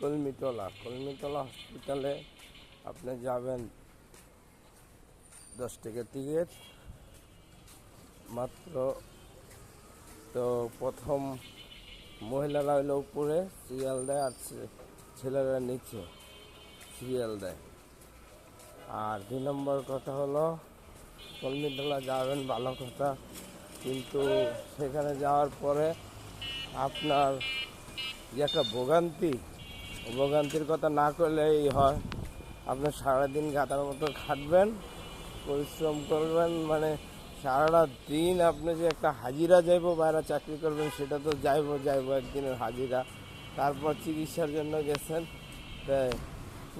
কলমিতলা কলমিতলা হসপিটালে আপনি যাবেন দশ টাকা টিকিট মাত্র তো প্রথম মহিলারা হইল উপরে সিরিয়াল দেয় আর ছেলেরা নিচে সিরিয়াল দেয়। আর দুই নম্বর কথা হলো, কলমিতলা যাবেন ভালো কথা, কিন্তু সেখানে যাওয়ার পরে আপনার যে একটা ভোগান্তি ভোগান্তির কথা না করলেই হয়। আপনি সারাদিন গাতার মতো খাটবেন, পরিশ্রম করবেন মানে সারাটা দিন আপনি যে একটা হাজিরা যাইব, বাইরে চাকরি করবেন, সেটা তো যাইব যাইব একদিনের হাজিরা। তারপর চিকিৎসার জন্য গেছেন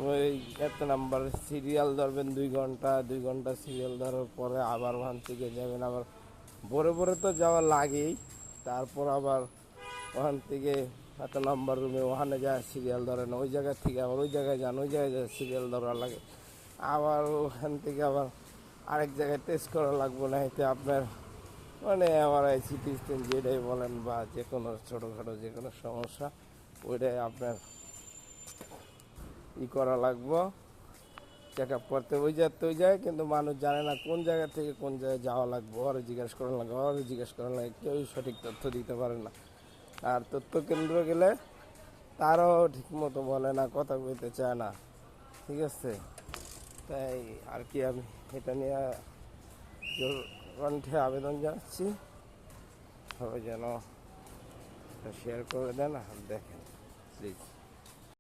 ওই এত নাম্বার সিরিয়াল ধরবেন, দুই ঘণ্টা দুই ঘণ্টা সিরিয়াল ধরার পরে আবার ওখান থেকে যাবেন। আবার ভোরে ভোরে তো যাওয়া লাগেই, তারপর আবার ওখান থেকে এত নাম্বার রুমে, ওখানে যায় সিরিয়াল ধরেন ওই জায়গা থেকে আবার ওই জায়গায় যান, ওই জায়গায় যায় সিরিয়াল ধরা লাগে। আবার ওখান থেকে আবার আরেক জায়গায় টেস্ট করা লাগবে না এতে আপনার মানে আমার এই সিটি স্ক্যান যেটাই বলেন বা যে কোনো ছোটোখাটো যে কোনো সমস্যা, ওইটাই আপনার ই করা লাগবো চেক আপ করতে। ওই যায় তো ওই যায় কিন্তু মানুষ জানে না কোন জায়গা থেকে কোন জায়গায় যাওয়া লাগবে, ওরে জিজ্ঞেস করা লাগবে ওরে জিজ্ঞেস করা লাগে, কেউই সঠিক তথ্য দিতে পারে না। আর তথ্য কেন্দ্র গেলে তারও ঠিক মতো বলে না, কথা বলতে চায় না। ঠিক আছে? তাই আর কি আমি এটা নিয়ে কণ্ঠে আবেদন জানাচ্ছি। সবাই যেন শেয়ার করে দেন আর দেখেন প্লিজ